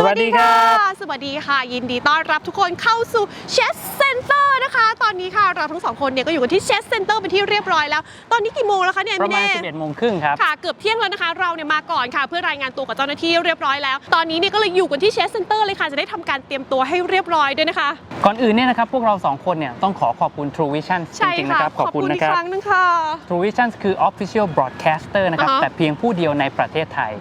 สวัสดีค่ะ สวัสดีค่ะ ยินดีต้อนรับทุกคนเข้าสู่เชสเซ็นเตอร์ นะคะ ตอนนี้ค่ะเราทั้งสองคนเนี่ยก็อยู่กันที่เชสเซ็นเตอร์เป็นที่เรียบร้อยแล้ว ตอนนี้กี่โมงแล้วคะเนี่ยประพี่มาณ เน่11โมงครึ่งครับ ค่ะเกือบเที่ยงแล้วนะคะ เราเนี่ยมาก่อนค่ะ เพื่อรายงานตัวกับเจ้าหน้าที่เรียบร้อยแล้ว ตอนนี้เนี่ยก็เลยอยู่กันที่เชสเซ็นเตอร์เลยค่ะจะได้ทำการเตรียมตัวให้เรียบร้อยด้วยนะคะ ก่อนอื่นเนี่ยนะครับ พวกเราสองคนเนี่ยต้องขอขอบคุณ True Vision จใช่ริงๆค่ะนะครับ ขอบคุณอีนะกครัคบรั้งหนึงค่ะ True Vision คือ Official Broadcaster นะครับ อ่าฮะ แต่เพียงผู้เดียวในประเทศไทย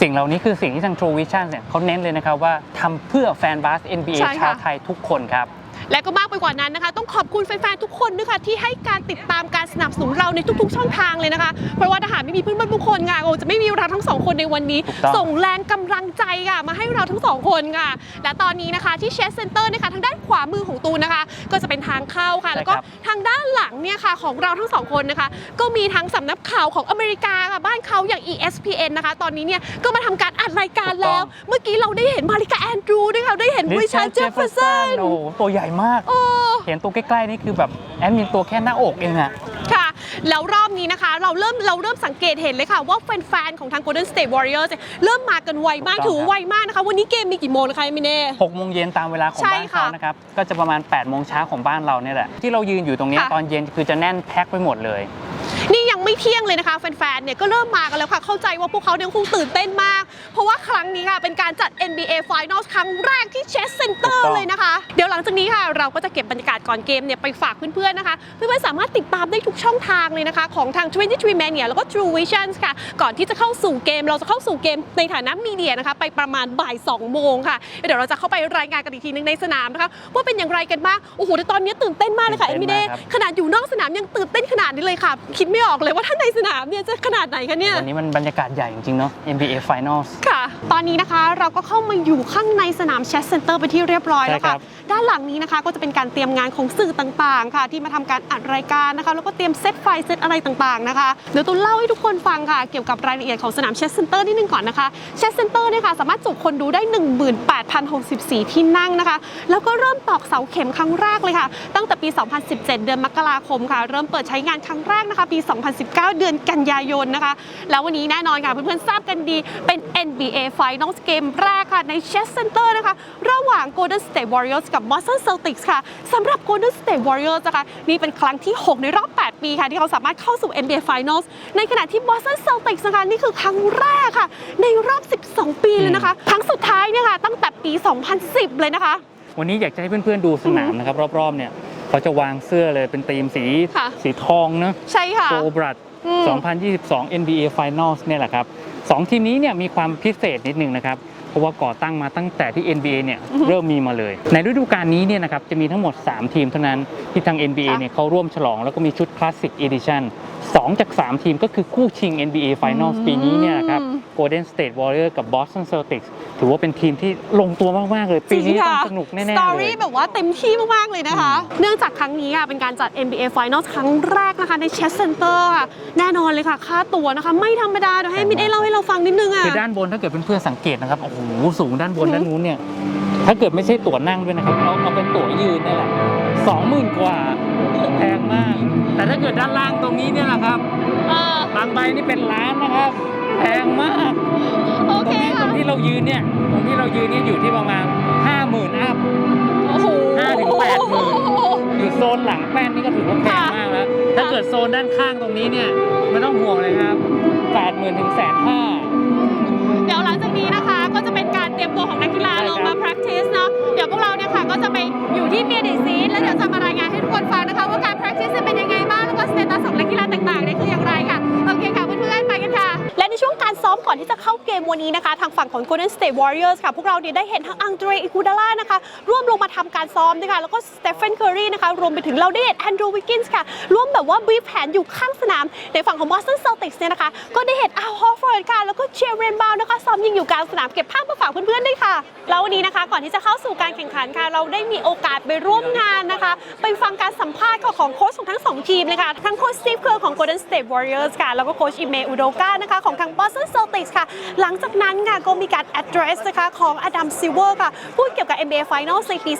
สิ่งเหล่านี้คือสิ่งที่ทาง True Vision เนี่ยเขาเน้นเลยนะครับว่าทำเพื่อแฟนบาส NBA ใช่ค่ะ ชาวไทยทุกคนครับ และก็มากไปกว่านั้นนะคะ ต้องขอบคุณแฟนๆทุกคนด้วยค่ะที่ให้การติดตามการสนับสนุนเราในทุก ๆ ช่องทางเลยนะคะ เพราะว่าทหารไม่มีเพื่อนๆทุกคนค่ะโอ้จะไม่มีเราทั้งสองคนในวันนี้ถูกต้องส่งแรงกำลังใจค่ะมาให้เราทั้งสองคนค่ะ และตอนนี้นะคะที่เชสเซ็นเตอร์นะคะทางด้านขวามือของตูนนะคะ ก็จะเป็นทางเข้าค่ะ แล้วก็ทางด้านหลังเนี่ยค่ะของเราทั้งสองคนนะคะ ก็มีทั้งสำนักข่าวของอเมริกาค่ะบ้านเขาอย่าง ESPN นะคะ ตอนนี้เนี่ยก็มาทำการอัดรายการแล้ว เมื่อกี้เราได้เห็นมาริกาแอนดรูด้วยค่ะได้เห็นริชาร์ดเจฟเฟอร์สันโอ้โหตัวใหญ่มาก โอ้ เห็นตัวใกล้ๆนี่คือแบบแอดมินตัวแค่หน้าอกเองอะ ค่ะ แล้วรอบนี้นะคะเราเริ่มเราเริ่มสังเกตเห็นเลยค่ะ ว่าแฟนๆของทาง Golden State Warriors เนี่ยเริ่มมากันไวมากถูถืกอต้องครับไวมากนะคะ วันนี้เกมมีกี่โมงนะคะมิเน่6โมงเย็นตามเวลาของใช่บ้านค่ะเขานะครับ ก็จะประมาณ8โมงเช้าของบ้านเราเนี่ยแหละ ที่เรายืนอยู่ตรงเนี้ยค่ะตอนเย็นคือจะแน่นแพ็คไปหมดเลยนี่ยัง ไม่เที่ยงเลยนะคะ แฟนๆ เนี่ยก็เริ่มมากันแล้วค่ะ เข้าใจว่าพวกเขาเนี่ยคงตื่นเต้นมาก เพราะว่าครั้งนี้ค่ะ เป็นการจัด NBA Finals ครั้งแรกที่ Chess ถู Center กต้องเลยนะคะ เดี๋ยวหลังจากนี้ค่ะ เราก็จะเก็บบรรยากาศก่อนเกมเนี่ยไปฝากเพื่อนๆ นะคะ เพื่อนๆ สามารถติดตามได้ทุกช่องทางเลยนะคะ ของทาง 23 Mania แล้วก็ True Visions ค่ะ ก่อนที่จะเข้าสู่เกม เราจะเข้าสู่เกมในฐานะมีเดียนะคะ ไปประมาณบ่าย2โมงค่ะ เดี๋ยวเราจะเข้าไปรายงานกันอีกทีนึงในสนามนะคะว่าเป็นอย่างไรกันบ้างโอ้โหแต่ตอนนี้ตื่นเต้นมากเลยค่ะเอตื่นมิเต้เน่นมากครับขนาดอยู่นอกสนามยังตื่นเต้นขนาดนี้เลยค่ะ คิดไม่ออกเลยว่าถ้าในสนามเนี่ยจะขนาดไหนคะเนี่ย วันนี้มันบรรยากาศใหญ่จริงๆเนาะ NBA Finals ค่ะ ตอนนี้นะคะเราก็เข้ามาอยู่ข้างในสนามเชสเซ็นเตอร์ไปนที่เรียบร้อยแล้วใช่ครัค่ะบด้านหลังนี้นะคะก็จะเป็นการเตรียมงานของสื่อต่างๆ ค่ะ ที่มาทำการอัดรายการนะคะ แล้วก็เตรียมเซตไฟล์เซตอะไรต่างๆนะคะ เดี๋ยวตูนเล่าให้ทุกคนฟังค่ะ เกี่ยวกับรายละเอียดของสนามเชสเซ็นเตอร์นิดนึงก่อนนะคะ เชสเซ็นเตอร์เนี่ยค่ะสามารถจุคนดูได้ 18,064 ที่นั่งนะคะ แล้วก็เริ่มตอกเสาเข็มครั้งแรกเลยค่ะ ตั้งแต่ปี 2017 เดือนมกราคมค่ะ เริ่มเปิดใช้งานครั้งแรกนะคะ ปี2019 เดือนกันยายนนะคะ แล้ววันนี้แน่นอนค่ะเพื่อนๆทราบกันดีเป็น NBA Finals เกมแรกค่ะใน Chess Center นะคะ ระหว่าง Golden State Warriors กับ Boston Celtics ค่ะสำหรับ Golden State Warriors นะคะนี่เป็นครั้งที่ 6 ในรอบ 8 ปีค่ะที่เขาสามารถเข้าสู่ NBA Finals ในขณะที่ Boston Celtics นะคะนี่คือครั้งแรกค่ะ ในรอบ 12 ปีเลยนะคะ ครั้งสุดท้ายเนี่ยค่ะตั้งแต่ปี 2010 เลยนะคะ วันนี้อยากจะให้เพื่อนๆดูสนามนะครับรอบๆเนี่ย เขาจะวางเสื้อเลยเป็นธีมสีค่ะสีทองเนอะใช่ค่ะ โกบรัดอืม 2022 NBA Finals เนี่ยแหละครับสองทีมนี้เนี่ยมีความพิเศษนิดนึงนะครับ เพราะว่าก่อตั้งมาตั้งแต่ที่ NBA เนี่ยเริ่มมีมาเลย ในฤดูกาลนี้เนี่ยนะครับจะมีทั้งหมด 3 ทีมเท่านั้นที่ทาง NBA ค่ะเนี่ยเขาร่วมฉลองแล้วก็มีชุด Classic Edition 2 จาก 3 ทีมก็คือคู่ชิง NBA Finals อืมปีนี้เนี่ยนะครับ Golden State Warriors กับ Boston Celtics ถือว่าเป็นทีมที่ลงตัวมาก ๆ เลย ปีนี้ต้องสนุกแน่สๆตอเลรี่ยแบบว่าเต็มที่มาก ๆ เลยนะคะ เนื่องจากครั้งนี้ค่ะเป็นการจัด NBA Finals ครั้งแรกนะคะใน Chess Center ค่ะ แน่นอนเลยค่ะ ค่าตั๋วนะคะ ไม่ธรรมดาเดี๋ยวให้มิดได้เล่าให้เราฟังนิดนึงอะคือด้านบนถ้าเกิดเพื่อนๆสังเกตนะครับโอ้โหสูงด้านบนด้านนู้นเนี่ยถ้าเกิดไม่ใช่ตั๋วนั่งด้วยนะครับเอาเอาเป็นตั๋วยืนนี่แหละสองหมื่นกว่าแพงมาก แต่ถ้าเกิดด้านล่างตรงนี้เนี่ยนะครับเออบางใบนี่เป็นล้านนะครับ แพงมากโอตรเคงนี้ตรค่ะ งที่เรายืนเนี่ยตรงที่เรายืนเนี่ยอยู่ที่ประมาณห้าหมื่นอัพ โอ้โหห้าถึงแปดหมื่น อยู่โซนหลังแป้นนี่ก็ถือว่าแพงมากแล้ว ถ้าเกิดโซนด้านข้างตรงนี้เนี่ยไม่ต้องห่วงเลยครับแปดหมื่นถึงแสนห้า เดี๋ยวหลังจากนี้นะคะ ก็จะเป็นการเตรียมตัวของนักกีฬาใช่ลครับงมา practice เนาะ เดี๋ยวพวกเราเนี่ยค่ะ ก็จะไปอยู่ที่เมียดิซีแล้วเดี๋ยวจะมารายงานให้ทุกคนฟังนะคะ ว่าการ practice จะเป็นยังไงบ้าง แล้วก็ status ของนักกีฬาต่างๆเนี่ยคืออย่างไร การซ้อมก่อนที่จะเข้าเกมวันนี้นะคะ ทางฝั่งของ Golden State Warriors ค่ะ พวกเราเนี่ยได้เห็นทั้งอังเดรอิกูดาล่านะคะ ร่วมลงมาทำการซ้อมนะคะ แล้วก็สเตฟ e n นเคอรีนะคะ รวมไปถึงเราได้เห็นแอนดรูวิกกินส์ค่ะ ร่วมแบบว่าบีบแผนอยู่ข้างสนาม ในฝั่งของ Boston Celtics เนี่ยนะคะ ก็ได้เห็นอาฮอฟฟอร์ดค่ะ แล้วก็เชเรนบาวนะคะ ซ้อมยิงอยู่กลางสนามเก็บภาพมาฝากเพื่อนๆด้วยค่ะ แล้ววันนี้นะคะ ก่อนที่จะเข้าสู่การแข่งขันค่ะ เราได้มีโอกาสไปร่วมงานนะคะ ไปฟังการสัมภาษณ์ของโค้ชของทั้งสองทีมเลยค่ะ ทั้งโค้ชสตีฟเคอร์ของ Golden State Warriors ค่ะ แล้วก็โค้ชอิเมอุโดกานะคะของทาง Boston Celtics ค่ะ หลังจากนั้นค่ะก็มีการ address นะคะของอดัมซิเวอร์ค่ะ พูดเกี่ยวกับ NBA Finals ในปี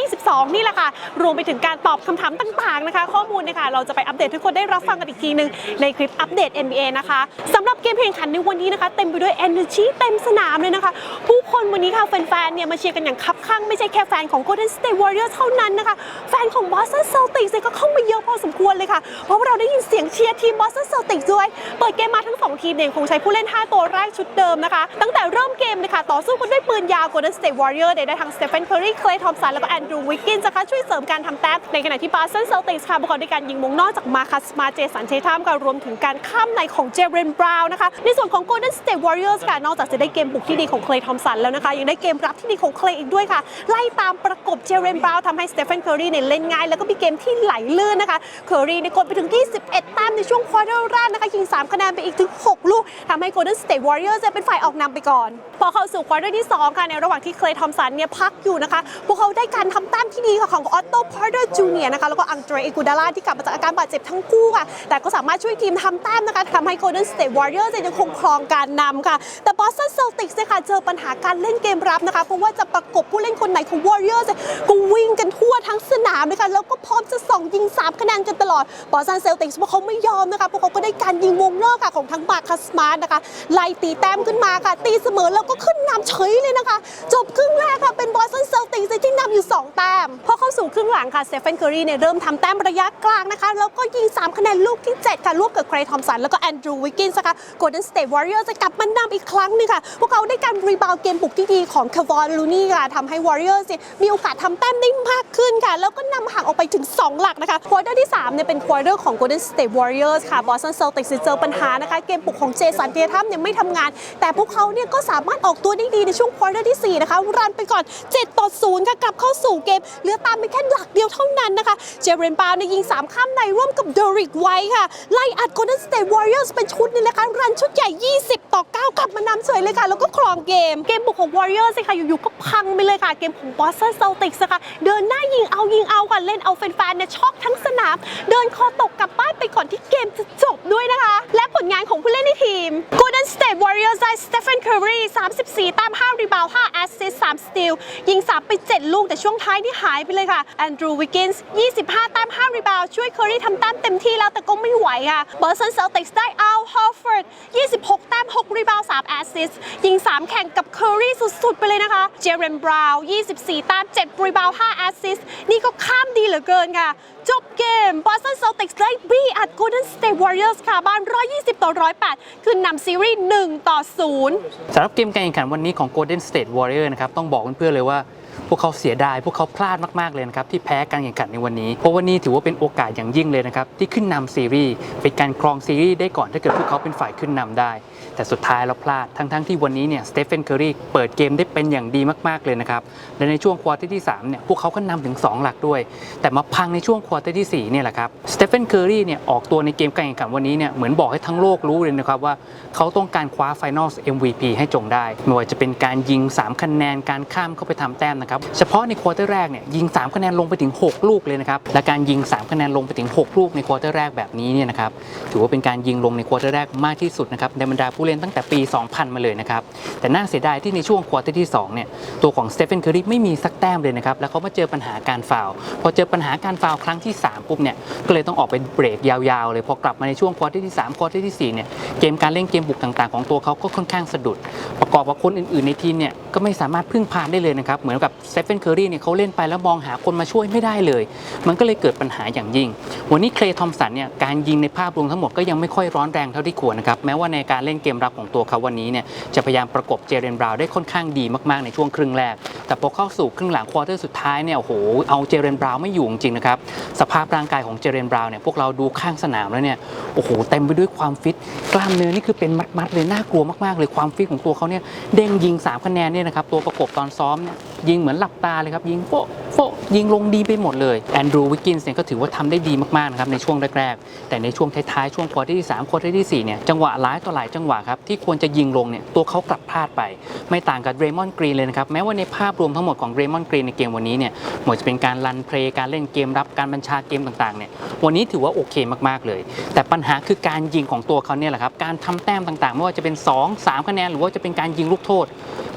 2022 นี่แหละค่ะ รวมไปถึงการตอบคำถามต่างๆนะคะ ข้อมูลนะคะ เราจะไปอัปเดตทุกคนได้รับฟังกันอีกทีหนึง ในคลิปอัปเดต NBA นะคะสำหรับเกมแข่งขันในวันนี้นะคะ เต็มไปด้วย energy เต็มสนามเลยนะคะ ผู้คนวันนี้ค่ะแฟนๆ เนี่ยมาเชียร์กันอย่างคับข้างไม่ใช่แค่แฟนของ Golden State Warriors เท่านั้นนะคะ แฟนของ Boston Celtics เนี่ยก็เข้ามาเยอะพอสมควรเลยค่ะ เพราะว่าเราได้ยินเสียงเชียร์ทีม Boston Celtics ด้วย เปิดเกมมาทั้ง 2 ทีมเนี่ยคงใช้ผู้เล่น 5 ตัวแรกชุดเดิมนะคะ ตั้งแต่เริ่มเกมเลยค่ะ ต่อสู้กันด้วยปืนยาว Golden State Warriors เนี่ยได้ทั้ง Stephen Curry Klay Thompson แล้วก็ Andrew Wiggins นะคะช่วยเสริมการทำแต้มในขณะที่ Boston Celtics ค่ะประกอบด้วยการยิงมงนอกจากมาคัสมาเจสันเททัมค่ะรวมถึงการข้ามในของเจเรนบราวน์นะคะในส่วนของ Golden State Warriors ค่ะนอกจากจะได้เกมบุกที่ดีของ Klay Thompson แล้วนะคะยังได้เกมรับที่ดีของ Klay อีกด้วยค่ะ ไล่ตามประกบเจเรนบราวน์ทำให้ Stephen Curry เนี่ยเล่นง่ายแล้วก็มีเกมที่ไหลลื่นนะคะ Curry เนี่ยกดไปถึง 21แต้มในช่วงควอเตอร์แรกนะคะยิง3คะแนนไปอีกถึง 6 ลูกทำให้ Golden State Warriors เนี่ยเป็นฝ่ายออกนำไปก่อน พอเข้าสู่ควอเตอร์ที่ 2 ค่ะ ในระหว่างที่ Klay Thompson เนี่ยพักอยู่นะคะ พวกเขาได้การทำแต้มที่ดีค่ะของ Otto Porter Jr. นะคะ แล้วก็อังเดรอกูดาล่าที่กลับมาจากอาการบาดเจ็บทั้งคู่ค่ะ แต่ก็สามารถช่วยทีมทำแต้มนะคะทำให้ Golden State Warriors ยังคงครองการนำค่ะ แต่ Boston Celtics เนี่ยค่ะเจอปัญหาการเล่นเกมรับนะคะ เพราะว่าจะประกบผู้เล่นคนไหนของ Warriors เนี่ยก็วิ่งกันทั่วทั้งสนามเลยค่ะแล้วก็พร้อมจะส่องยิง3คะแนนกันตลอด Boston Celtics พวกเขาไม่ยอมนะคะพวกเขาก็ได้การยิงวงนอกค่ะของทั้งบาคัสมาร์นะคะไล่ตีแต้มขึ้นมาค่ะ ตีเสมอแล้วก็ขึ้นนำเฉยเลยนะคะ จบครึ่งแรกค่ะเป็นบอสตันเซลติกที่นำอยู่ 2 แต้มพอเขา สู่ครึ่งหลังค่ะ Stephen Curry เนี่ยเริ่มทำแต้มระยะกลางนะคะ แล้วก็ยิง 3 คะแนนลูกที่ 7 ค่ะร่วมกับ Klay Thompson แล้วก็ Andrew Wiggins นะคะ Golden State Warriors จะกลับมานำอีกครั้งหนึงค่ะ พวกเขาได้การรีบาวเกมบุกที่ดีของ Kevon Looney ค่ะทำให้ Warriors เนี่ยมีโอกาสทำแต้มได้มากขึ้นค่ะ แล้วก็นำห่างออกไปถึง 2 หลักนะคะควอเตอร์ที่3เนี่ยเป็นควอเตอร์ของ Golden State Warriors ค่ะ Boston Celtics เจอปัญหานะคะเกมบุกของเจสันเทียทัมเนี่ยไม่ทำงาน แต่พวกเขาเนี่ยก็สามารถออกตัวได้ดีในช่วงควอเตอร์ที่4นะคะรันไปก่อน7ต่อ0ค่ะกลับเข้าสู่เกมเหลือตามไปแค่หลักเดียวเท่านั้นนะคะ เจเรนบาวเนี่ยยิง 3 ข้ามในร่วมกับเดริกไวท์ค่ะ ไล่อัด Golden State Warriors เป็นชุดนี่นะคะ รันชุดใหญ่ 20 ต่อ 9 กลับมานำเฉยเลยค่ะ แล้วก็ครองเกม เกมบุกของ Warriors สิค่ะ อยู่ๆ ก็พังไปเลยค่ะ เกมของ Boston Celtics นะคะเดินหน้ายิงเอายิงเอาค่ะเล่นเอาแฟนๆเนี่ยช็อกทั้งสนาม เดินคอตกกลับบ้านไปก่อนที่เกมจะจบด้วยนะคะ และผลงานของผู้เล่นในทีม Golden State Warriors ได้ Stephen Curry 34ตาม5รีบาวด์5แอสซิสต์3สตีลยิง3ไป 7 ลูกแต่ช่วงท้ายนี่หายไปเลยค่ะ Andrew Wiggins 25 แตาม5 รีบาวช่วย Curry ทำแต้มเต็มที่แล้วแต่ก็ไม่ไหวค่ะ Boston Celtics ได้ Al Horford 26 แต้ม 6 รีบาว3แอสซิสต์ยิง 3 แข่งกับ Curry สุดๆ ไปเลยนะคะ Jaren Brown 24 แต้ม 7 รีบาว5แอสซิสต์นี่ก็ข้ามดีเหลือเกินค่ะ จบเกม Boston Celtics ได้บีอัด Golden State Warriors ค่ะบ้าน 120 ต่อ 108 คือนำซีรีส์ 1 ต่อ 0สำหรับเกมการแข่งขันวันนี้ของ Golden State Warrior นะครับต้องบอกเพื่อนๆเลยว่า พวกเขาเสียดาย พวกเขาพลาดมากๆเลยนะครับที่แพ้การแข่งขันในวันนี้ เพราะวันนี้ถือว่าเป็นโอกาสอย่างยิ่งเลยนะครับที่ขึ้นนำซีรีส์เป็นการครองซีรีส์ได้ก่อนถ้าเกิดพวกเขาเป็นฝ่ายขึ้นนำได้ แต่สุดท้ายเราพลาด ทั้งๆที่วันนี้เนี่ยสเตฟ e นเคอรีเปิดเกมได้เป็นอย่างดีมากๆเลยนะครับ และในช่วงควอเตอร์ที่3เนี่ยพวกเขาก็นำถึง 2 หลักด้วย แต่มาพังในช่วงควอเตอร์ที่4เนี่ยแหละครับสเตฟ e นเคอรีเนี่ยออกตัวในเกมการแข่งขันวันนี้เนี่ยเหมือนบอกให้ทั้งโลกรู้เลยนะครับว่าเขาต้องการคว้า Finals MVP ให้จงได้ไม่ว่าจะเป็นการยิง 3 คะแนนการข้ามเข้าไปทำแต้มนะครับเฉพาะในควอเตอร์แรกเนี่ยยิง 3 คะแนนลงไปถึง 6 ลูกเลยนะครับและการยิง 3 คะแนนลงไปถึง 6 ลูกในควอเตอร์แรกแบบนี้เนี่ยนะครับถือว่าเป็นการยิงลงในควอเตอร์แรกมากที่สุดนะครับในบรรดาผู้เล่นตั้งแต่ปี 2000 มาเลยนะครับ แต่น่าเสียดายที่ในช่วงควอเตอร์ที่2เนี่ยตัวของสเตฟ e นเคอรีไม่มีสักแต้มเลยนะครับ แล้วเขามาเจอปัญหาการฟาวพอเจอปัญหาการฟาวครั้งที่ 3 ปุ๊บเนี่ยก็เลยต้องออกไปเบรกยาวๆ เลยพอกลับมาในช่วงควอเตอร์ที่3ควอเตอร์ที่4เนี่ยเกมการเล่นเกมบุกต่างๆ ของตัวเขาก็ค่อนข้างสะดุด ประกอบกับคนอื่นๆในทีมเนี่ยก็ไม่สามารถพึ่งพาได้เลยนะครับเหมือนกับเซฟเฟนเคอรีเนี่ยเขาเล่นไปแล้วมองหาคนมาช่วยไม่ได้เลย มันก็เลยเกิดปัญหาอย่างยิ่ง วันนี้เคลย์ทอมสันเนี่ยการยิงในภาพรวมทั้งหมดก็ยังไม่ค่อยร้อนแรงเท่าที่ควรนะครับแม้ว่าในการเล่นเกมรับของตัวเขาวันนี้เนี่ยจะพยายามประกบเจเรนบราวน์ได้ค่อนข้างดีมากๆในช่วงครึ่งแรก แต่พอเข้าสู่ครึ่งหลังควอเตอร์สุดท้ายเนี่ยโอ้โหเอาเจเรนบราวน์ไม่อยู่จริงนะครับสภาพร่างกายของเจเรนบราวน์เนี่ยพวกเราดูข้างสนามแล้วเนี่ยโอ้โหเต็มไปด้วยความฟิตกล้ามเนื้อนี่คือเป็นมัดๆเลยน่ากลัวมากๆ เลยความฟิตของตัวเขาเนี่ยเด้งยิง3คะแนนเนี่ยนะครับตัวประกบตอนซ้อมเนี่ยยิงเหมือนหลับตาเลยครับยิงโป๊ะโปะยิงลงดีไปหมดเลยแอนดรูวิกกินส์เนี่ยก็ถือว่าทำได้ดีมากๆนะครับในช่วงแรกๆแต่ในช่วงท้ายๆช่วงควอเตอร์ที่3ควอเตอร์ที่4เนี่ยจังหวะหลายต่อหลายจังหวะครับที่ควรจะยิงลงเนี่ยตัวเขากลับพลาดไป ไม่ต่างกับเรมอนกรีนเลยนะครับแม้ว่าในภาพรวมทั้งหมดของเรมอนกรีนในเกมวันนี้เนี่ยหมดจะเป็นการรันเพลย์การเล่นเกมรับการบัญชาเกมต่างๆเนี่ยวันนี้ถือว่าโอเคมากๆเลย แต่ปัญหาคือการยิงของตัวเขาเนี่ยแหละครับการทำแต้มต่างๆ ไม่ว่าจะเป็น 2 3 คะแนนหรือว่าจะเป็นการยิงลูกโทษ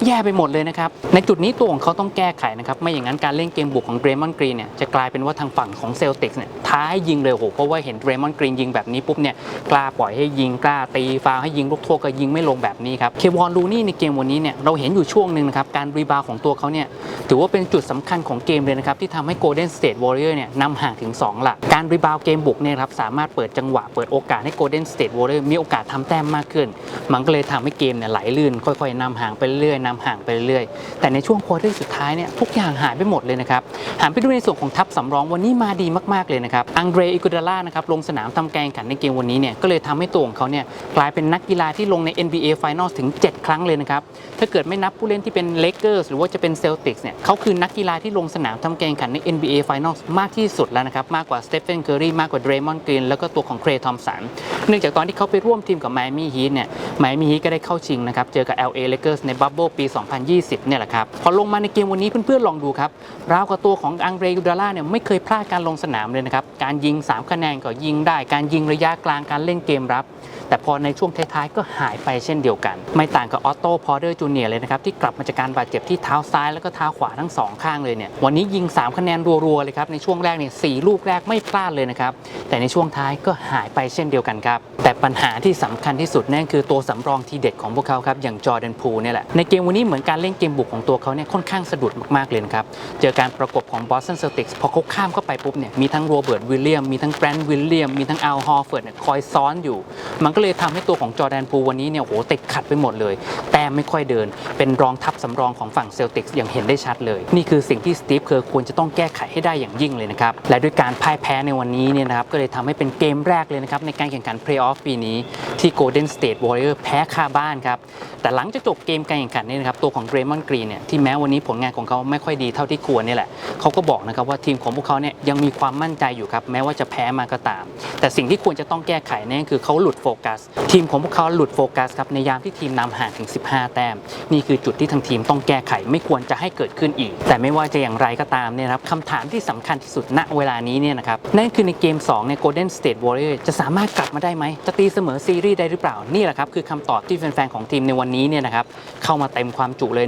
แย่ไปหมดเลยนะครับในจุดนี้ตัวของเขาต้องแก้ไขนะครับไม่อย่างนั้นการเล่นเกมบุกของเรมอนกรีนเนี่ยจะกลายเป็นว่าทางฝั่งของเซลติกส์เนี่ยท้ายยิงเลยโหเพราะว่าเห็นเรมอนกรีนยิงแบบนี้ปุ๊บเนี่ยกล้าปล่อยให้ยิงกล้าตีฟาวให้ยิงลูกโทก็ยิงไม่ลงแบบนี้ครับเควอนลูนี่ในเกมวันนี้เนี่ยเราเห็นอยู่ช่วงหนึ่งนะครับการรีบาวด์ของตัวเขาเนี่ยถือว่าเป็นจุดสำคัญของเกมเลยนะครับที่ทำให้ Golden State Warrior เนี่ยนำห่างถึง 2 หลัก การรีบาวด์เกมบุกเนี่ยครับสามารถเปิดจังหวะเปิดโอกาสให้ Golden State Warrior มีโอกาสทำแต้มมากขึ้น มันก็เลยทำให้เกมเนี่ยไหลลื่น ค่อยๆนำห่างไปเรื่อยๆนำห่างไปเรื่อยๆแต่ในช่วงควอเตอร์สุดท้ายเนี่ยทุกอย่างหายไปหมดเลยนะครับหันไปดูในส่วนของทัพสำรองวันนี้มาดีมากๆเลยนะครับอังเดรอิกุดาล่านะครับลงสนามทำแกงขันในเกมวันนี้เนี่ยก็เลยทำให้ตัวของเขาเนี่ยกลายเป็นนักกีฬาทลงใน NBA Finals ถึง 7 ครั้งเลยนะครับ ถ้าเกิดไม่นับผู้เล่นที่เป็นเลเกอร์สหรือว่าจะเป็นเซลติกส์เนี่ยเขาคือนักกีฬาที่ลงสนามทำแกงขันใน NBA Finals มากที่สุดแล้วนะครับ มากกว่าสเตฟ e n นเคอรีมากกว่าเดรมอนกรีนแล้วก็ตัวของเครทอมสันเนื่องจากตอนที่เขาไปร่วมทีมกับไมอามี่ฮีทเนี่ยไมอามี่ฮีทก็ได้เข้าชิงนะครับเจอกับ LA Lakers ในบับเบิลปี 2020 เนี่ยแหละครับพอลงมาในเกมวันนี้เพื่อนๆลองดูครับราวกับตัวของอังเดรยูดาล่าเนี่ยไม่เคยพลาดการลงสนามเลยนะครับการยิง 3 คะแนนก็ยิงได้ การยิงระยะกลางการเล่นเกมรับ แต่พอในช่วงท้ายๆ ก็หายไปเช่นเดียวกัน ไม่ต่างกับออตโต้พอเดอร์จูเนียเลยนะครับ ที่กลับมาจากการบาดเจ็บที่เท้าซ้ายแล้วก็เท้าขวาทั้งสองข้างเลยเนี่ย วันนี้ยิง 3 คะแนนรัวๆเลยครับ ในช่วงแรกเนี่ยสลูกแรกไม่พลาดเลยนะครับ แต่ในช่วงท้ายก็หายไปเช่นเดียวกันครับ แต่ปัญหาที่สำคัญที่สุดนั่นคือตัวสำรองทีเด็ดของพวกเขาครับ อย่างจอร์แดนพูเนี่ยแหละ ในเกมวันนี้เหมือนการเล่นเกมบุกของตัวเขาเนี่ยค่อนข้างสะดุดมากๆเลยนครับ เจอการประกบของบอสตันเซลติกส์พอเขาข้ามเข้าไปปุ๊บเนี่ย มีทั้งโรเบิร์ต วิลเลียม มีทั้งแกรนต์วิลเลียม มีทั้งอัลฮอร์เฟิร์ดเนี่ยคอยซ้อนอยู่ มันก็เลยทำให้ตัวของจอแดนพูวันนี้เนี่ยโหติดขัดไปหมดเลย แต่ไม่ค่อยเดิน เป็นรองทัพสำรองของฝั่งเซลติกอย่างเห็นได้ชัดเลย นี่คือสิ่งที่สตีฟเคอร์ควรจะต้องแก้ไขให้ได้อย่างยิ่งเลยนะครับ และด้วยการพ่ายแพ้ในวันนี้เนี่ยนะครับก็เลยทำให้เป็นเกมแรกเลยนะครับในการแข่งขันเพลย์ออฟปีนี้ ที่ Golden State Warrior แพ้คาบ้านครับ แต่หลังจากจบเกมการแข่งขันนี่นะครับ ตัวของเ a รมอนกรีนเนี่ย ที่แม้วันนี้ผลงานของเขาไม่ค่อยดีเท่าที่ควรนี่แหละ เขาก็บอกนะครับว่าทีมของพวกเขาเนี่ยยังมีความมั่นใจอยู่ครับ แม้ว่าจะแพ้มาก็ตาม แต่สิ่งที่ควรจะต้องแก้ไขนั่นคือเขาหลุดโฟกัส ทีมของพวกเขาหลุดโฟกัสครับในยามที่ทีมนำห่างถึง 15 แต้ม นี่คือจุดที่ทางทีมต้องแก้ไขไม่ควรจะให้เกิดขึ้นอีก แต่ไม่ว่าจะอย่างไรก็ตามเนี่ยครับคำถามที่สำคัญที่สุดณเวลานี้เนี่ยนะครับนั่นคือในเกม2ใน Golden State Warrior จะสามารถกลับมาได้ไหมจะตีเสมอซีรีี่ได้หรือเปล่า นี่แหละครับคือคำตอบที่แฟนๆของทีมในวันนี้เนี่ยนะครับเข้ามาเต็มความจุเลย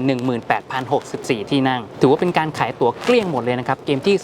18,064 ที่นั่ง ถือว่าเป็นการขายตั๋วเกลี้ยงหมดเลยนะครับเกมที่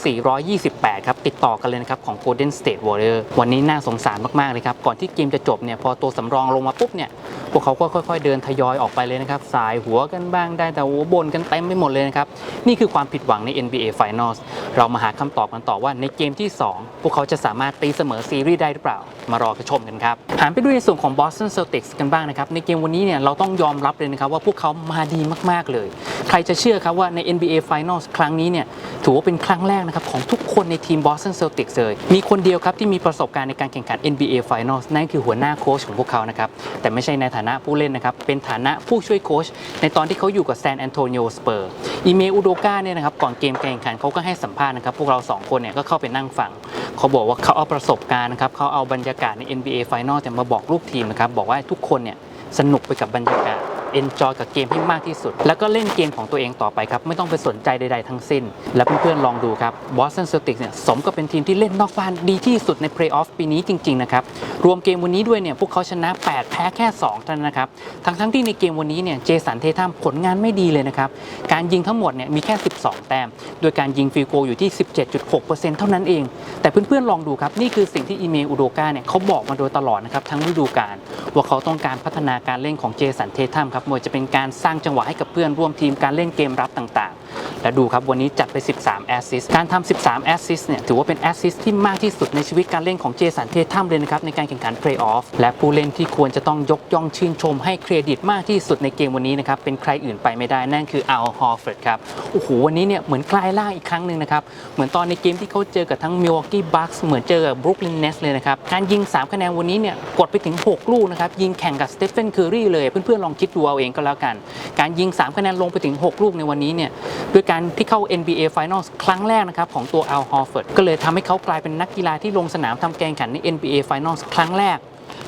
8 ครับ ติดต่อกันเลยนะครับของ Golden State Warrior วันนี้น่าสงสารมากๆเลยครับ ก่อนที่เกมจะจบเนี่ยพอตัวสำรองลงมาปุ๊บเนี่ยพวกเขาก็ค่อยๆ เดินทยอยออกไปเลยนะครับ สายหัวกันบ้างได้แต่หัวบนกันเต็มไปหมดเลยนะครับ นี่คือความผิดหวังใน NBA Finals เรามาหาคำตอบกันต่อว่าในเกมที่ 2 พวกเขาจะสามารถตีเสมอซีรีส์ได้หรือเปล่า มารอชมกันครับหันไปดูในส่วนของ Boston Celtics กันบ้างนะครับในเกมวันนี้เนี่ยเราต้องยอมรับเลยนะครับว่าพวกเขามาดีมากๆเลย ใครจะเชื่อครับว่าใน NBA Finals ครั้งนี้เนี่ยถือว่าเป็นครั้งแรกนะครับของทุกคนในทีม Boston Celtics เลย มีคนเดียวครับที่มีประสบการณ์ในการแข่งขัน NBA Finals นั่นคือหัวหน้าโค้ชของพวกเขานะครับแต่ไม่ใช่ในฐานะผู้เล่นนะครับเป็นฐานะผู้ช่วยโค้ชในตอนที่เขาอยู่กับ San Antonio Spurs อีเมอุโดกาเนี่ยนะครับก่อนเกมการแข่งขันเขาก็ให้สัมภาษณ์นะครับพวกเราสองคนเนี่ยก็เข้าไปนั่งฟังเขาบอกว่าเขาเอาประสบการณ์นะครับเขาเอาบรรยากาศใน NBA Final เนี่มาบอกลูกทีมนะครับบอกว่าทุกคนเนี่ยสนุกไปกับบรรยากาศ เอนจอยกับเกมให้มากที่สุด แล้วก็เล่นเกมของตัวเองต่อไปครับ ไม่ต้องไปสนใจใดๆทั้งสิ้น และเพื่อนๆลองดูครับบอสตันเซลติกเนี่ยสมกับเป็นทีมที่เล่นนอกบ้านดีที่สุดในเพลย์ออฟปีนี้จริงๆนะครับรวมเกมวันนี้ด้วยเนี่ยพวกเขาชนะ 8 แพ้แค่2เท่านั้นนะครับทั้งๆที่ในเกมวันนี้เนี่ยเจสันเททัมผลงานไม่ดีเลยนะครับการยิงทั้งหมดเนี่ยมีแค่ 12 แต้มโดยการยิงฟิลโกอยู่ที่ 17.6%เท่านั้นเอง แต่เพื่อนๆลองดูครับนี่คือสิ่งที่อีเมอุโดกาเนี่ยเขาบอกมาโดยตลอดนะครับทั้งฤดูกาลว่าเขาต้องการพัฒนาการเล่นของเจสันเททัมครับไม่ว่าจะเป็นการสร้างจังหวะให้กับเพื่อนร่วมทีมการเล่นเกมรับต่าง และดูครับวันนี้จัดไป 13 แอสซิสการทำ 13 แอสซิสเนี่ยถือว่าเป็นแอสซิสที่มากที่สุดในชีวิตการเล่นของเจสันเททัมเลยนะครับในการแข่งขันเพลย์ออฟและผู้เล่นที่ควรจะต้องยกย่องชื่นชมให้เครดิตมากที่สุดในเกมวันนี้นะครับเป็นใครอื่นไปไม่ได้นั่นคืออัลฮอร์เฟิร์ดครับโอ้โหวันนี้เนี่ยเหมือนกลายร่างอีกครั้งหนึ่งนะครับเหมือนตอนในเกมที่เขาเจอกับทั้งมิลวอกกี้บัคส์เหมือนเจอกับบรุกลินเนสเลยนะครับการยิง 3 คะแนนวันนี้เนี่ยกดไปถึง 6 ลูกนะครับยิงแข่งกับสเตฟ n นเคอรีเลยเพื่อนๆลองคิดดูเอาเองก็แล้วกัน การยิง 3 คะแนนลงไปถึง 6 ลูกในวันนี้เนี่ยด้วยการที่เข้า NBA Finals ครั้งแรกนะครับของตัว Al Horford ก็เลยทำให้เขากลายเป็นนักกีฬาที่ลงสนามทำแกงขันใน NBA Finals ครั้งแรก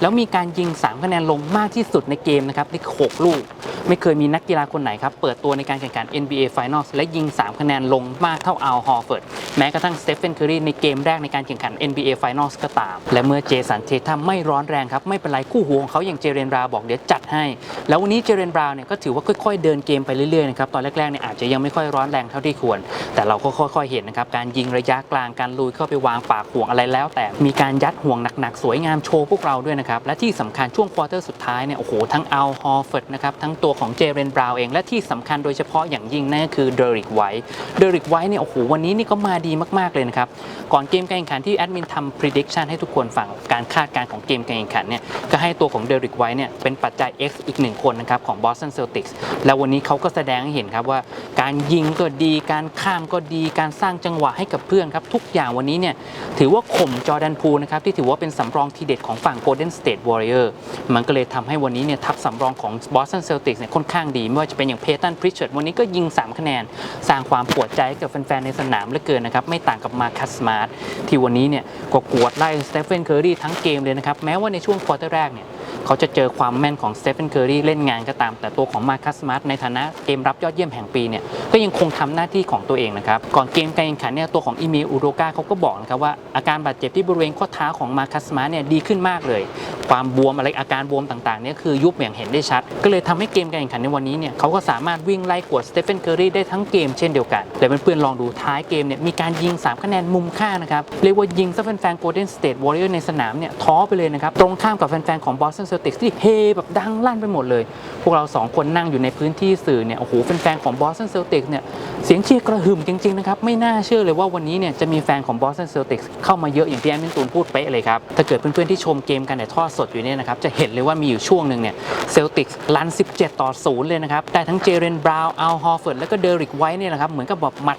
แล้วมีการยิง 3 คะแนนลงมากที่สุดในเกมนะครับที่6ลูกไม่เคยมีนักกีฬาคนไหนครับ เปิดตัวในการแข่งขัน NBA Finals และยิง 3 คะแนนลงมากเท่าอัลฮอร์เฟิร์ดแม้กระทั่งสเตฟ h น c ค r รีในเกมแรกในการแข่งขัน NBA Finals ก็ตาม และเมื่อเจสันเททัมไม่ร้อนแรงครับ ไม่เป็นไรคู่หูของเขาอย่างเจเรนบราวบอกเดี๋ยวจัดให้ แล้ววันนี้เจเรนบราวเนี่ยก็ถือว่าค่อยๆ เดินเกมไปเรื่อยๆนะครับตอนแรกๆเนี่ยอาจจะยังไม่ค่อยร้อนแรงเท่าที่ควร แต่เราก็ค่อยๆเห็นนะครับการยิงระยะกลางการลุยเข้าไปวางปากห่วงอะไรแล้ว แต่มีการยัดห่วงหนักๆสวยงามโชว์พวกเราด้วยนะครับและที่สำคัญช่วงควอเตอร์สุดท้ายเนี่ยโอ้โหทั้งอัลฮอร์เฟิร์ดนะครับทั้งตัวของเจเรนบราว์เอง และที่สำคัญโดยเฉพาะอย่างยิ่งนั่นก็คือเดริกไวท์เดริกไวท์เนี่ยโอ้โหวันนี้นี่ก็มาดีมากๆเลยนะครับ ก่อนเกมการแข่งขันที่แอดมินทำ prediction ให้ทุกคนฟังการคาดการณ์ของเกมการแข่งขันเนี่ยก็ให้ตัวของเดริกไวท์เนี่ยเป็นปัจจัย X อีกหนึ่งคนนะครับของ Boston Celtics แล้ววันนี้เขาก็แสดงให้เห็นครับว่า การยิงก็ดีการข้ามก็ดีการสร้างจังหวะให้กับเพื่อนครับทุกอย่างวันนี้เนี่ยถือว่าข่มจอแดนพูลนะครับที่ถือว่าเป็นสำรองทีเด็ดของฝั่ง Golden State Warrior มันก็เลยทำให้วันนี้เนี่ยทัพสำรองของ Boston Celtics เนี่ยค่อนข้างดีไม่ว่าจะเป็นอย่างเพตันพริชเชร์ดวันนี้ก็ยิง 3 คะแนน สร้างความปวดใจให้กับแฟนๆ ในสนามเหลือเกินนะครับ ไม่ต่างกับมาคัสมาร์ทที่วันนี้เนี่ยก็กวดไล่สเตฟเฟนเคอร์รีทั้งเกมเลยนะครับ แม้ว่าในช่วงควอเตอร์แรกเนี่ย เขาจะเจอความแม่นของสเตฟ h นเคอร์รีเล่นงานก็ตาม แต่ตัวของมาคัสมาร์ทในฐานะเกมรับยอดเยี่ยมแห่งปีเนี่ยก็ยังคงทำหน้าที่ของตัวเองนะครับ ก่อนเกมการแข่งขันเนี่ยตัวของอีเมลอูโรกาเขาก็บอกนะครับว่าอาการบาดเจ็บที่บริเวณข้อเท้าของมาคัสมาร์ทเนี่ยดีขึ้นมากเลย ความบวมอะไรอาการบวมต่างๆเนี่ยคือยุบอย่างเห็นได้ชัด ก็เลยทำให้เกมการแข่งขันในวันนี้เนี่ยเขาก็สามารถวิ่งไล่กวดสเตฟ h นเคอร์รีได้ทั้งเกมเช่นเดียวกันแต่เพื่อนๆลองดูท้ายเกมเนี่ยมีการยิง 3 คะแนนมุมค่านะครับเรียกว่ายิงซะแฟนๆ Golden State Warrior ในสนามเนี่ยท้อไปเลยนะครับตรงข้ามกับแฟนๆของ Boston Celtics ที่เฮแบบดังลั่นไปหมดเลย พวกเรา 2 คนนั่งอยู่ในพื้นที่สื่อเนี่ยโอ้โหแฟนๆของ Boston Celtics เนี่ยเสียงเชียร์กระหึ่มจริงๆนะครับไม่น่าเชื่อเลยว่าวันนี้เนี่ยจะมีแฟนของ Boston Celtics เข้ามาเยอะอย่างที่แอมินตูนพูดเป๊ะเลยครับถ้าเกิดเพื่อนๆที่ชมเกมกันในทอดสดอยู่เนี่ยนะครับจะเห็นเลยว่ามีอยู่ช่วงหนึ่งเนี่ยเซลติกส์ลัน 17 ต่อ 0 เลยนะครับได้ทั้งเจเรนบราวน์อัลฮอร์เฟิร์ดแล้วก็เดริกไวท์เนี่ยนะครับเหมือนกับแบบหมัด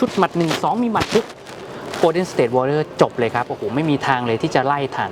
ชุดๆหมัดหนึ่งสองมีหมัดทุก Golden State Warriors จบเลยครับ โอ้โห ไม่มีทางเลยที่จะไล่ทัน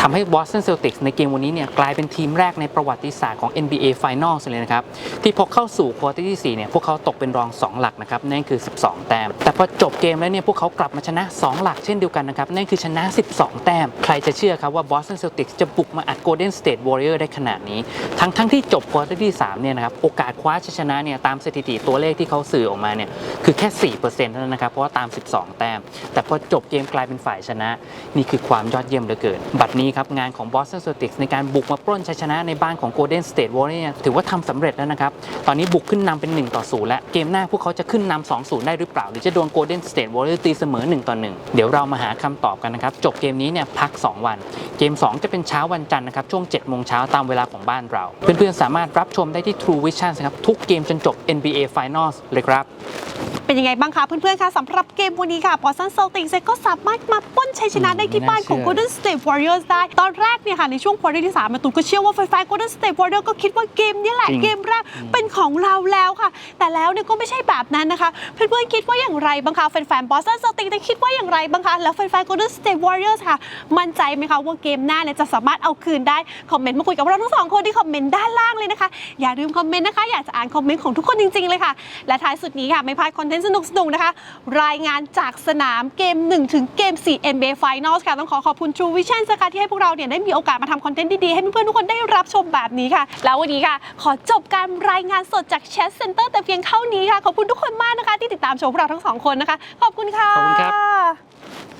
ทำให้ Boston Celtics ในเกมวันนี้เนี่ยกลายเป็นทีมแรกในประวัติศาสตร์ของ NBA Finals เลยนะครับ ที่พอเข้าสู่ควอเตอร์ที่4เนี่ยพวกเขาตกเป็นรอง 2 หลักนะครับ นั่นคือ 12 แต้ม แต่พอจบเกมแล้วเนี่ยพวกเขากลับมาชนะ 2 หลักเช่นเดียวกันนะครับ นั่นคือชนะ 12 แต้ม ใครจะเชื่อครับว่า Boston Celtics จะบุกมาอัด Golden State Warriors ได้ขนาดนี้ ทั้งทั้งที่จบควอเตอร์ที่3เนี่ยนะครับโอกาสคว้าชัยชนะเนี่ยตามสถิติตัวเลขที่เขาสื่อออกมาเนี่ยคือแค่4%เท่านั้นนะครับเพราะว่าตาม 12 แต้มแต่พอจบเกมกลายเป็นฝ่ายชนะ นี่คือความยอดเยี่ยมเหลือเกิน บัดนี้ครับ งานของ Boston Celtics ในการบุกมาปล้นชัยชนะในบ้านของ Golden State Warriors เนี่ยถือว่าทำสำเร็จแล้วนะครับ ตอนนี้บุกขึ้นนำเป็น 1 ต่อ 0 แล้ว เกมหน้าพวกเขาจะขึ้นนำ2 0 ได้หรือเปล่า หรือจะโดน Golden State Warriors ตีเสมอ 1 ต่อ 1 เดี๋ยวเรามาหาคำตอบกันนะครับ จบเกมนี้เนี่ยพัก 2 วัน เกม 2 จะเป็นเช้าวันจันทร์นะครับช่วง7โมงเช้าตามเวลาของบ้านเรา เพื่อนๆสามารถรับชมได้ที่ True Vision นะครับทุกเกมจนจบ NBA Finals เลยครับ เป็นยังไงบ้างคะเพื่อนๆคะสำหรับเกมวันนี้ค่ะ Boston Celtics ก็สามารถมาปล้นชัยชนะได้ที่บ้านของไม่น่าเชื่อ Golden State Warriors ได้ ตอนแรกเนี่ยค่ะในช่วงควอเตอร์ที่ 3 มาตูนก็เชื่อว่าแฟนๆ Golden State Warriors ก็คิดว่าเกมนี้แหละจริงเกมแรกเป็นของเราแล้วค่ะ แต่แล้วเนี่ยก็ไม่ใช่แบบนั้นนะคะ เพื่อนๆ คิดว่าอย่างไรบ้างคะแฟนๆ Boston Celtics ได้คิดว่าอย่างไรบ้างคะ แล้วแฟนๆ Golden State Warriors ค่ะ มั่นใจไหมคะว่าเกมหน้าเนี่ยจะสามารถเอาคืนได้ คอมเมนต์มาคุยกับเราทั้งสองคนที่คอมเมนต์ด้านล่างเลยนะคะ อย่าลืมคอมเมนต์นะคะ อยากจะอ่านคอมเมนต์ของทุกคนจริงๆเลยค่ะ และท้ายสุดนี้ค่ะไม่พลาดคอนเทนต์สนุกๆนะคะ รายงานจากสนามเกม 1 ถึงเกม 4 NBA Finals ค่ะ ต้องขอขอบคุณ True Vision นะคะที่ให้พวกเราเนี่ยได้มีโอกาสมาทำคอนเทนต์ดีๆ ให้เพื่อนๆทุกคนได้รับชมแบบนี้ค่ะ แล้ววันนี้ค่ะ ขอจบการรายงานสดจาก Chat Center แต่เพียงเท่านี้ค่ะ ขอบคุณทุกคนมากนะคะ ที่ติดตามชมพวกเราทั้งสองคนนะคะ ขอบคุณค่ะ ขอบคุณครับ